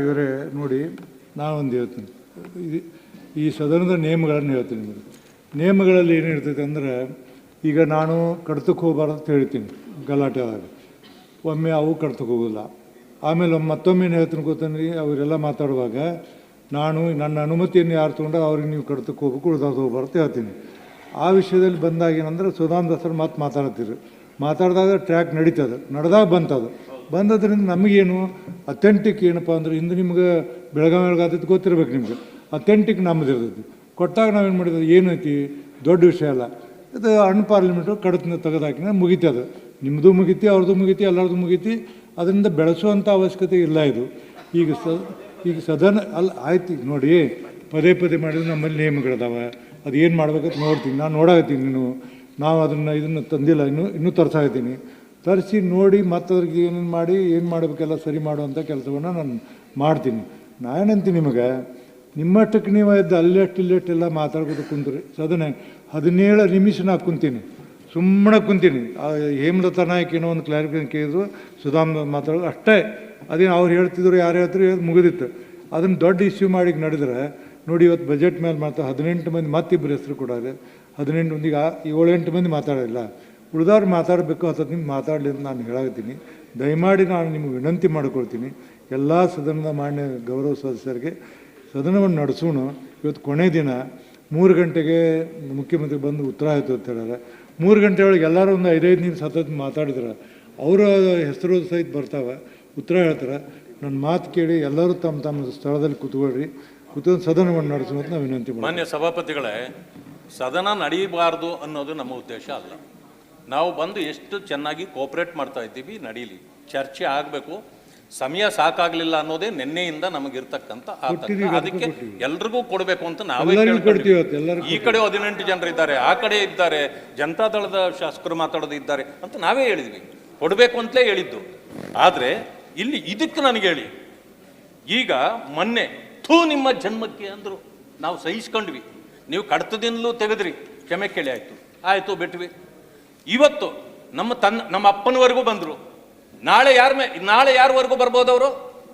ಇವರೇ ನೋಡಿ ನಾನೊಂದು ಹೇಳ್ತೀನಿ. ಇದು ಈ ಸದನದ ನಿಯಮಗಳನ್ನು ಹೇಳ್ತೀನಿ ನಿಮಗೆ. ನಿಯಮಗಳಲ್ಲಿ ಏನಿರ್ತೈತೆ ಅಂದ್ರೆ, ಈಗ ನಾನು ಕಡ್ತಕ್ಕೆ ಹೋಗಬಾರ್ದು ಅಂತ ಹೇಳ್ತೀನಿ ಗಲಾಟೆ ಆದಾಗ. ಒಮ್ಮೆ ಅವು ಕಡ್ತಕ್ಕೆ ಹೋಗೋಲ್ಲ ಆಮೇಲೆ ಮತ್ತೊಮ್ಮೆ ಏನು ಹೇಳ್ತೀನಿ ಗೊತ್ತಂದ್ರೆ ಅವರೆಲ್ಲ ಮಾತಾಡುವಾಗ, ನಾನು ನನ್ನ ಅನುಮತಿಯನ್ನು ಯಾರು ತೊಗೊಂಡು ಅವ್ರಿಗೆ ನೀವು ಕಡ್ತಕ್ಕೆ ಹೋಗ್ಬೇಕು ಉಳ್ದಾದ ಹೋಗ್ಬಾರ್ದು ಹೇಳ್ತೀನಿ. ಆ ವಿಷಯದಲ್ಲಿ ಬಂದಾಗ ಏನಂದ್ರೆ ಸುಧಾಮ್ ದಾಸರು ಮಾತು ಮಾತಾಡ್ತೀರಿ ಮಾತಾಡಿದಾಗ ಟ್ರ್ಯಾಕ್ ನಡೀತದೆ. ನಡೆದಾಗ ಬಂತದು. ಬಂದದ್ರಿಂದ ನಮಗೇನು? ಅಥೆಂಟಿಕ್ ಏನಪ್ಪ ಅಂದ್ರೆ ಇಂದು ನಿಮ್ಗೆ ಬೆಳಗಾವಿ ಒಳಗಾದದ್ದು ಗೊತ್ತಿರ್ಬೇಕು ನಿಮ್ಗೆ. ಅಥೆಂಟಿಕ್ ನಮ್ಮದು ಇರ್ತೈತಿ. ಕೊಟ್ಟಾಗ ನಾವೇನು ಮಾಡಿದ್ವಿ? ಏನೈತಿ ದೊಡ್ಡ ವಿಷಯ ಅಲ್ಲ. ಇದು ಅನ್ಪಾರ್ಲಿಮೆಂಟು ಕಡತನ ತೆಗೆದಾಕಿನ ಮುಗೀತಿ ಅದು. ನಿಮ್ಮದು ಮುಗೀತಿ ಅವ್ರದ್ದು ಮುಗೀತಿ ಎಲ್ಲರದ್ದು ಮುಗೀತಿ. ಅದರಿಂದ ಬೆಳೆಸುವಂಥ ಅವಶ್ಯಕತೆ ಇಲ್ಲ ಇದು. ಈಗ ಸ, ಈಗ ಸದನ, ಅಲ್ಲ, ಆಯ್ತು ನೋಡಿ. ಪದೇ ಪದೇ ಮಾಡಿದ್ರೆ ನಮ್ಮಲ್ಲಿ ನಿಯಮಗಳಿದಾವೆ. ಅದು ಏನು ಮಾಡ್ಬೇಕಂತ ನೋಡ್ತೀನಿ. ನಾನು ನೋಡಾಕತ್ತೀನಿ ನೀನು. ನಾವು ಅದನ್ನು ಇದನ್ನು ತಂದಿಲ್ಲ. ಇನ್ನೂ ಇನ್ನೂ ತರ್ಸಾಕತ್ತೀನಿ. ತರಿಸಿ ನೋಡಿ ಮತ್ತೆ ಅದ್ರಿಗೆ ಏನೇನು ಮಾಡಿ, ಏನು ಮಾಡಬೇಕೆಲ್ಲ ಸರಿ ಮಾಡುವಂಥ ಕೆಲಸವನ್ನು ನಾನು ಮಾಡ್ತೀನಿ. ನಾನೇನಂತೀನಿ ನಿಮಗೆ ನಿಮ್ಮಷ್ಟಕ್ಕೆ ನೀವು ಎದ್ದು ಅಲ್ಲೆಟ್ಟು ಇಲ್ಲೆಟ್ಟೆಲ್ಲ ಮಾತಾಡ್ಬೋದು ಕುಂತ್ರಿ ಸದನೆ ಹದಿನೇಳು ನಿಮಿಷ ನಾ ಕುಂತೀನಿ. ಸುಮ್ಮನೆ ಕುಂತೀನಿ. ಹೇಮಲತಾ ನಾಯಕ್ ಏನೋ ಒಂದು ಕ್ಲಾರಿಫಿಕೇಶನ್ ಕೇಳಿದ್ರು, ಸುಧಾಮ್ ಮಾತಾಡೋದು ಅಷ್ಟೇ. ಅದೇನು ಅವ್ರು ಹೇಳ್ತಿದ್ರು, ಯಾರು ಹೇಳ್ತಿದ್ರು ಮುಗಿದಿತ್ತು. ಅದನ್ನು ದೊಡ್ಡ ಇಶ್ಯೂ ಮಾಡಿ ನಡೆದ್ರೆ, ನೋಡಿ ಇವತ್ತು ಬಜೆಟ್ ಮೇಲೆ ಮಾತ್ರ ಹದಿನೆಂಟು ಮಂದಿ ಮತ್ತಿಬ್ಬರು ಹೆಸರು ಕೊಡೋದು ಹದಿನೆಂಟು ಮಂದಿಗೆ ಏಳೆಂಟು ಮಂದಿ ಮಾತಾಡೋಲ್ಲ ಉಳಿದವ್ರು ಮಾತಾಡಬೇಕು ನಿಮ್ಗೆ ಮಾತಾಡಲಿ ಅಂತ ನಾನು ಹೇಳಾಕತ್ತೀನಿ. ದಯಮಾಡಿ ನಾನು ನಿಮ್ಗೆ ವಿನಂತಿ ಮಾಡಿಕೊಳ್ತೀನಿ. ಎಲ್ಲ ಸದನದ ಮಾನ್ಯ ಗೌರವ ಸದಸ್ಯರಿಗೆ ಸದನವನ್ನು ನಡೆಸೋಣ. ಇವತ್ತು ಕೊನೆ ದಿನ, ಮೂರು ಗಂಟೆಗೆ ಮುಖ್ಯಮಂತ್ರಿ ಬಂದು ಉತ್ತರ ಆಯಿತು ಅಂತ ಹೇಳ್ಯಾರ. ಮೂರು ಗಂಟೆ ಒಳಗೆ ಎಲ್ಲರೂ ಒಂದು ಐದೈದು ನಿಮಿಷ ಸತತ ಮಾತಾಡಿದ್ರೆ. ಅವರ ಹೆಸರು ಸಹಿತ ಬರ್ತಾವೆ, ಉತ್ತರ ಹೇಳ್ತಾರೆ. ನನ್ನ ಮಾತು ಕೇಳಿ ಎಲ್ಲರೂ ತಮ್ಮ ತಮ್ಮ ಸ್ಥಳದಲ್ಲಿ ಕೂತ್ಕೊಳ್ರಿ. ಕೂತ್ಕೊಂಡು ಸದನವನ್ನು ನಡೆಸೋಣ ಅಂತ ನಾವು ವಿನಂತಿ ಮಾನ್ಯ ಸಭಾಪತಿಗಳೇ, ಸದನ ನಡೀಬಾರ್ದು ಅನ್ನೋದು ನಮ್ಮ ಉದ್ದೇಶ ಅಲ್ಲ. ನಾವು ಬಂದು ಎಷ್ಟು ಚೆನ್ನಾಗಿ ಕೋಪರೇಟ್ ಮಾಡ್ತಾ ಇದ್ದೀವಿ ನಡೀಲಿ. ಚರ್ಚೆ ಆಗಬೇಕು. ಸಮಯ ಸಾಕಾಗ್ಲಿಲ್ಲ ಅನ್ನೋದೇ ನಿನ್ನೆಯಿಂದ ನಮಗಿರ್ತಕ್ಕಂಥ ಆತಂಕ. ಕೊಟ್ಟಿದ್ದೀವಿ, ಅದಕ್ಕೆ. ಎಲ್ರಿಗೂ ಕೊಡಬೇಕು ಅಂತ ನಾವೇ ಎಲ್ಲರಿಗೂ ಈ ಕಡೆ ಹದಿನೆಂಟು ಜನರು ಇದ್ದಾರೆ ಆ ಕಡೆ ಇದ್ದಾರೆ ಜನತಾದಳದ ಶಾಸಕರು ಮಾತಾಡೋದು ಇದ್ದಾರೆ ಅಂತ ನಾವೇ ಹೇಳಿದ್ವಿ. ಕೊಡಬೇಕು ಅಂತಲೇ ಹೇಳಿದ್ದು. ಆದರೆ ಇಲ್ಲಿ ಇದಕ್ಕೆ ನನಗೆ ಹೇಳಿ. ಈಗ ಮೊನ್ನೆ ಥೂ ನಿಮ್ಮ ಜನ್ಮಕ್ಕೆ ಅಂದರು ನಾವು ಸಹಿಸ್ಕೊಂಡ್ವಿ. ನೀವು ಕಡತದಿಂದಲೂ ತೆಗೆದ್ರಿ. ಕ್ಷಮೆ ಕೇಳಿ ಆಯಿತು. ಆಯಿತು ಬಿಟ್ವಿ. ಇವತ್ತು ನಮ್ಮ ತನ್ನ ನಮ್ಮ ಅಪ್ಪನವರೆಗೂ ಬಂದರು. ನಾಳೆ ಯಾರ ಮೇ ನಾಳೆ ಯಾರವರೆಗೂ ಬರ್ಬೋದು ಅವರು